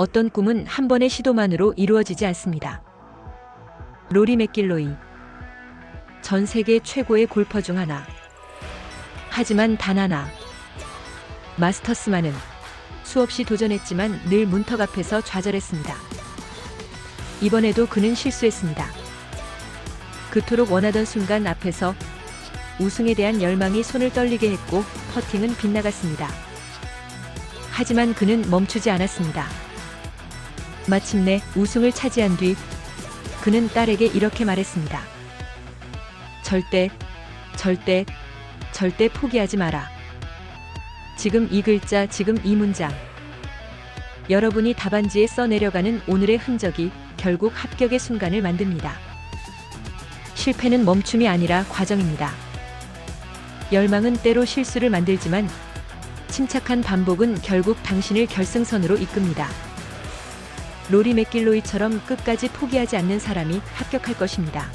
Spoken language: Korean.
어떤 꿈은 한 번의 시도만으로 이루어지지 않습니다. 로리 맥길로이. 전 세계 최고의 골퍼 중 하나. 하지만 단 하나. 마스터스만은 수없이 도전했지만 늘 문턱 앞에서 좌절했습니다. 이번에도 그는 실수했습니다. 그토록 원하던 순간 앞에서 우승에 대한 열망이 손을 떨리게 했고 퍼팅은 빗나갔습니다. 하지만 그는 멈추지 않았습니다. 마침내 우승을 차지한 뒤 그는 딸에게 이렇게 말했습니다. 절대, 절대, 절대 포기하지 마라. 지금 이 글자, 지금 이 문장. 여러분이 답안지에 써내려가는 오늘의 흔적이 결국 합격의 순간을 만듭니다. 실패는 멈춤이 아니라 과정입니다. 열망은 때로 실수를 만들지만 침착한 반복은 결국 당신을 결승선으로 이끕니다. 로리 맥길로이처럼 끝까지 포기하지 않는 사람이 합격할 것입니다.